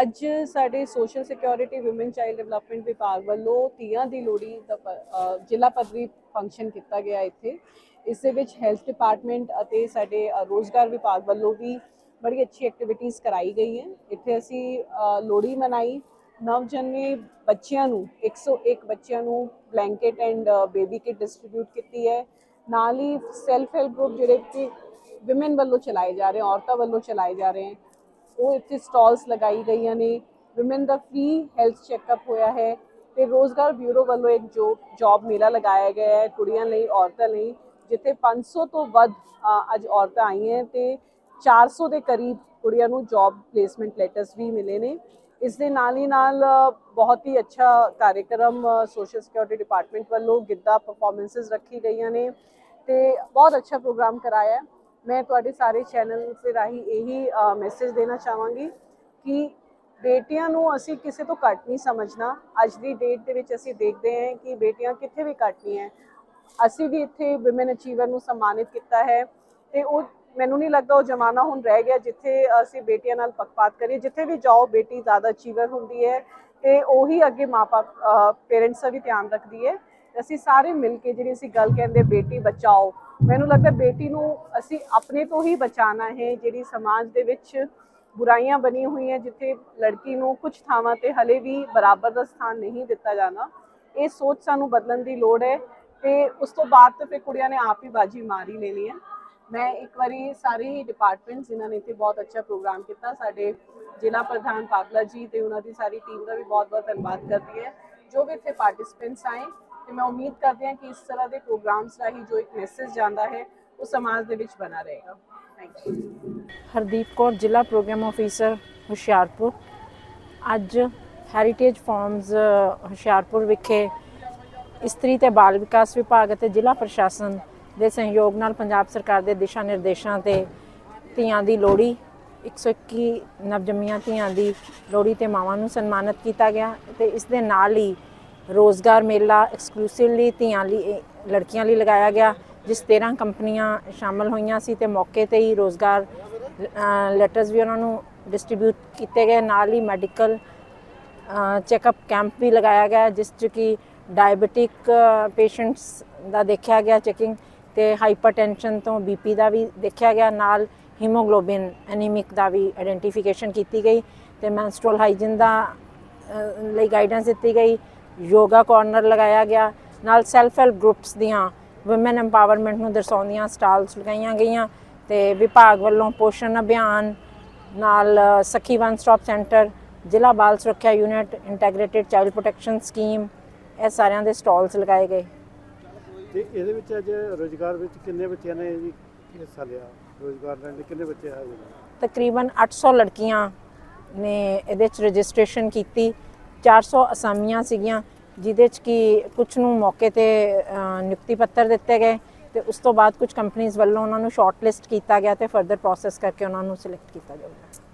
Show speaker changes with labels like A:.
A: ਅੱਜ ਸਾਡੇ social security woman child development ਵਿਭਾਗ ਵੱਲੋਂ ਤੀਆਂ ਦੀ ਲੋਹੜੀ ਦਾ ਪ- ਜ਼ਿਲ੍ਹਾ ਪੱਧਰੀ ਫੰਕਸ਼ਨ ਕੀਤਾ ਗਿਆ ਇੱਥੇ। ਇਸ ਦੇ ਵਿੱਚ ਹੈਲਥ ਡਿਪਾਰਟਮੈਂਟ ਅਤੇ ਸਾਡੇ ਅ, ਰੋਜ਼ਗਾਰ ਵਿਭਾਗ ਵੱਲੋਂ ਵੀ ਬੜੀ ਅੱਛੀ ਐਕਟੀਵਿਟੀਜ਼ ਕਰਾਈ ਗਈ ਹੈ। ਇੱਥੇ ਅਸੀਂ ਅ, ਲੋਹੜੀ ਮਨਾਈ। ਨਵਜਨਮੇ ਬੱਚਿਆਂ ਨੂੰ 101 ਬੱਚਿਆਂ ਨੂੰ blanket and baby kit distribute ਕੀਤੀ ਹੈ। ਨਾਲ ਹੀ ਸੈਲਫ ਹੈਲਪ ਗਰੁੱਪ ਜਿਹੜੇ ਕਿ ਔਮਨ ਵੱਲੋਂ ਚਲਾਏ ਜਾ ਰਹੇ ਔਰਤਾਂ ਵੱਲੋਂ ਚਲਾਏ ਜਾ ਰਹੇ ਹਨ ਉਹ ਇੱਥੇ ਸਟਾਲਸ ਲਗਾਈ ਗਈਆਂ ਨੇ। ਔਮਨ ਦਾ ਫ੍ਰੀ ਹੈਲਥ ਚੈੱਕਅਪ ਹੋਇਆ ਹੈ। ਤੇ ਰੋਜ਼ਗਾਰ ਬਿਊਰੋ ਵੱਲੋਂ ਇੱਕ ਜੋ ਜੌਬ ਮੇਲਾ ਲਗਾਇਆ ਗਿਆ ਹੈ ਕੁੜੀਆਂ ਲਈ, ਔਰਤਾਂ ਲਈ, ਜਿੱਥੇ 500 ਤੋਂ ਵੱਧ ਅੱਜ ਔਰਤਾਂ ਆਈਆਂ ਤੇ 400 ਦੇ ਕਰੀਬ ਕੁੜੀਆਂ ਨੂੰ ਜੌਬ ਪਲੇਸਮੈਂਟ ਲੈਟਰਸ ਵੀ ਮਿਲੇ ਨੇ। ਇਸ ਦੇ ਨਾਲ ਹੀ ਨਾਲ ਬਹੁਤ ਹੀ ਅੱਛਾ ਕਾਰਜਕ੍ਰਮ ਸੋਸ਼ਲ ਸਿਕਿਉਰਿਟੀ ਡਿਪਾਰਟਮੈਂਟ ਵੱਲੋਂ ਗਿੱਧਾ ਪਰਫਾਰਮੈਂਸਸ ਰੱਖੀ ਗਈਆਂ ਨੇ ਤੇ ਬਹੁਤ ਅੱਛਾ ਪ੍ਰੋਗਰਾਮ ਕਰਾਇਆ ਮੈਂ ਤੁਹਾਡੇ ਸਾਰੇ ਚੈਨਲ ਦੇ ਰਾਹੀਂ ਇਹੀ ਮੈਸੇਜ ਦੇਣਾ ਚਾਹਾਂਗੀ ਕਿ ਬੇਟੀਆਂ ਨੂੰ ਅਸੀਂ ਕਿਸੇ ਤੋਂ ਘੱਟ ਨਹੀਂ ਸਮਝਣਾ। ਅੱਜ ਦੀ ਡੇਟ ਦੇ ਵਿੱਚ ਅਸੀਂ ਦੇਖਦੇ ਹਾਂ ਕਿ ਬੇਟੀਆਂ ਕਿੱਥੇ ਵੀ ਘੱਟ ਨਹੀਂ ਹੈ। ਅਸੀਂ ਵੀ ਇੱਥੇ ਔਮਨ ਅਚੀਵਰ ਨੂੰ ਸਨਮਾਨਿਤ ਕੀਤਾ ਹੈ ਤੇ ਉਹ, ਮੈਨੂੰ ਨਹੀਂ ਲੱਗਦਾ ਉਹ ਜ਼ਮਾਨਾ ਹੁਣ ਰਹਿ ਗਿਆ ਜਿੱਥੇ ਅਸੀਂ ਬੇਟੀਆਂ ਨਾਲ ਪੱਖਪਾਤ ਕਰੀਏ। ਜਿੱਥੇ ਵੀ ਜਾਓ, ਬੇਟੀ ਜ਼ਿਆਦਾ ਅਚੀਵਰ ਹੁੰਦੀ ਹੈ ਤੇ ਉਹੀ ਅੱਗੇ ਮਾਪੇ ਪੇਰੈਂਟਸ ਦਾ ਵੀ ਧਿਆਨ ਰੱਖਦੀ ਹੈ। ਅਸੀਂ ਸਾਰੇ ਮਿਲ ਕੇ ਜਿਹੜੀ ਅਸੀਂ ਗੱਲ ਕਹਿੰਦੇ ਬੇਟੀ ਬਚਾਓ, ਮੈਨੂੰ ਲੱਗਦਾ ਬੇਟੀ ਨੂੰ ਅਸੀਂ ਆਪਣੇ ਤੋਂ ਹੀ ਬਚਾਉਣਾ ਹੈ, ਜਿਹੜੀ ਸਮਾਜ ਦੇ ਵਿੱਚ ਬੁਰਾਈਆਂ ਬਣੀ ਹੋਈਆਂ ਜਿੱਥੇ ਲੜਕੀ ਨੂੰ ਕੁਝ ਥਾਵਾਂ ਤੇ ਹਲੇ ਵੀ ਬਰਾਬਰ ਦਾ ਸਥਾਨ ਨਹੀਂ ਦਿੱਤਾ ਜਾਣਾ, ਇਹ ਸੋਚ ਸਾਨੂੰ ਬਦਲਣ ਦੀ ਲੋੜ ਹੈ ਤੇ ਉਸ ਤੋਂ ਬਾਅਦ ਤਾਂ ਫਿਰ ਕੁੜੀਆਂ ਨੇ ਆਪ ਹੀ ਬਾਜੀ ਮਾਰ ਹੀ ਲੈਣੀ ਹੈ। ਮੈਂ ਇੱਕ ਵਾਰੀ ਸਾਰੇ ਡਿਪਾਰਟਮੈਂਟਸ ਜਿਨ੍ਹਾਂ ਨੇ ਇੱਥੇ ਬਹੁਤ ਅੱਛਾ ਪ੍ਰੋਗਰਾਮ ਕੀਤਾ, ਸਾਡੇ ਜ਼ਿਲ੍ਹਾ ਪ੍ਰਧਾਨ ਪਾਗਲਾ ਜੀ ਤੇ ਉਹਨਾਂ ਦੀ ਸਾਰੀ ਟੀਮ ਦਾ ਵੀ ਬਹੁਤ-ਬਹੁਤ ਧੰਨਵਾਦ ਕਰਦੀ ਹੈ। ਜੋ ਵੀ ਇੱਥੇ ਪਾਰਟਿਸਿਪੈਂਟਸ ਆਏ ਤੇ ਮੈਂ ਉਮੀਦ ਕਰਦੀ ਹਾਂ ਕਿ ਇਸ ਤਰ੍ਹਾਂ ਦੇ ਪ੍ਰੋਗਰਾਮਸ ਰਾਹੀਂ ਜੋ ਇੱਕ ਮੈਸੇਜ ਜਾਂਦਾ ਹੈ, ਉਹ ਸਮਾਜ ਦੇ ਵਿੱਚ ਬਣਾ ਰਹੇਗਾ। ਥੈਂਕ ਯੂ
B: ਹਰਦੀਪ ਕੌਰ, ਜ਼ਿਲ੍ਹਾ ਪ੍ਰੋਗਰਾਮ ਅਫੀਸਰ ਹੁਸ਼ਿਆਰਪੁਰ। ਅੱਜ ਹੈਰੀਟੇਜ ਫਾਰਮਸ ਹੁਸ਼ਿਆਰਪੁਰ ਵਿਖੇ ਇਸਤਰੀ ਤੇ ਬਾਲ ਵਿਕਾਸ ਵਿਭਾਗ ਅਤੇ ਜ਼ਿਲ੍ਹਾ ਪ੍ਰਸ਼ਾਸਨ ਦੇ ਸਹਿਯੋਗ ਨਾਲ ਪੰਜਾਬ ਸਰਕਾਰ ਦੇ ਦਿਸ਼ਾ ਨਿਰਦੇਸ਼ਾਂ ਤੇ ਧੀਆਂ ਦੀ ਲੋਹੜੀ 121 ਨਵਜੰਮੀਆਂ ਧੀਆਂ ਦੀ ਲੋਹੜੀ ਤੇ ਮਾਵਾਂ ਨੂੰ ਸਨਮਾਨਿਤ ਕੀਤਾ ਗਿਆ ਤੇ ਇਸ ਦੇ ਨਾਲ ਹੀ ਰੋਜ਼ਗਾਰ ਮੇਲਾ ਐਕਸਕਲੂਸਿਵਲੀ ਧੀਆਂ ਲਈ ਲੜਕੀਆਂ ਲਈ ਲਗਾਇਆ ਗਿਆ, ਜਿਸ 13 ਕੰਪਨੀਆਂ ਸ਼ਾਮਲ ਹੋਈਆਂ ਸੀ ਤੇ ਮੌਕੇ ਤੇ ਹੀ ਰੋਜ਼ਗਾਰ ਲੈਟਰਸ ਵੀ ਉਹਨਾਂ ਨੂੰ ਡਿਸਟ੍ਰੀਬਿਊਟ ਕੀਤੇ ਗਏ। ਨਾਲ ਹੀ ਮੈਡੀਕਲ ਚੈੱਕਅਪ ਕੈਂਪ ਵੀ ਲਗਾਇਆ ਗਿਆ, ਜਿਸ 'ਚ ਕਿ ਡਾਇਬੀਟਿਕ ਪੇਸ਼ੈਂਟਸ ਦਾ ਦੇਖਿਆ ਗਿਆ ਚੈਕਿੰਗ ਤੇ ਹਾਈਪਰਟੈਂਸ਼ਨ ਤੋਂ ਬੀਪੀ ਦਾ ਵੀ ਦੇਖਿਆ ਗਿਆ। ਨਾਲ ਹੀਮੋਗਲੋਬਿਨ ਐਨੀਮਿਕ ਦਾ ਵੀ ਆਇਡੈਂਟੀਫਿਕੇਸ਼ਨ ਕੀਤੀ ਗਈ ਤੇ ਮੈਂਸਟਰੁਅਲ ਹਾਈਜੀਨ ਦਾ ਲਈ ਗਾਈਡੈਂਸ ਦਿੱਤੀ ਗਈ। ਯੋਗਾ ਕਾਰਨਰ ਲਗਾਇਆ ਗਿਆ। ਨਾਲ ਸੈਲਫ ਹੈਲਪ ਗਰੁੱਪਸ ਦੀਆਂ ਔਮਨ ਐਮਪਾਵਰਮੈਂਟ ਨੂੰ ਦਰਸਾਉਂਦੀਆਂ ਸਟਾਲਸ ਲਗਾਈਆਂ ਗਈਆਂ ਤੇ ਵਿਭਾਗ ਵੱਲੋਂ ਪੋਸ਼ਣ ਅਭਿਆਨ ਨਾਲ ਸਖੀ ਵਨ ਸਟਾਪ ਸੈਂਟਰ ਜ਼ਿਲ੍ਹਾ ਬਾਲ ਸੁਰੱਖਿਆ unit integrated child protection scheme ਇਹ ਸਾਰਿਆਂ ਦੇ ਸਟਾਲਸ ਲਗਾਏ ਗਏ।
C: ਤੇ ਇਹਦੇ ਵਿੱਚ ਅੱਜ ਰੋਜ਼ਗਾਰ ਵਿੱਚ ਕਿੰਨੇ ਬੱਚਿਆਂ ਨੇ ਜੀ ਹਿੱਸਾ ਲਿਆ? ਰੋਜ਼ਗਾਰ ਲੈਣ ਲਈ ਕਿੰਨੇ ਬੱਚੇ ਜੀ
B: ਤਕਰੀਬਨ 800 ਲੜਕੀਆਂ ਨੇ ਇਹਦੇ ਚ ਰਜਿਸਟ੍ਰੇਸ਼ਨ ਕੀਤੀ। 400 ਅਸਾਮੀਆਂ ਸੀਗੀਆਂ, ਜਿਹਦੇ ਚ ਕਿ ਕੁਝ ਨੂੰ ਮੌਕੇ ਤੇ ਨਿਯੁਕਤੀ ਪੱਤਰ ਦਿੱਤੇ ਗਏ ਤੇ ਉਸ ਤੋਂ ਬਾਅਦ ਕੁਝ ਕੰਪਨੀਆਂ ਵੱਲੋਂ ਉਹਨਾਂ ਨੂੰ ਸ਼ਾਰਟ ਲਿਸਟ ਕੀਤਾ ਗਿਆ ਤੇ ਫਰਦਰ ਪ੍ਰੋਸੈਸ ਕਰਕੇ ਉਹਨਾਂ ਨੂੰ ਸਿਲੈਕਟ ਕੀਤਾ ਜਾਊਗਾ।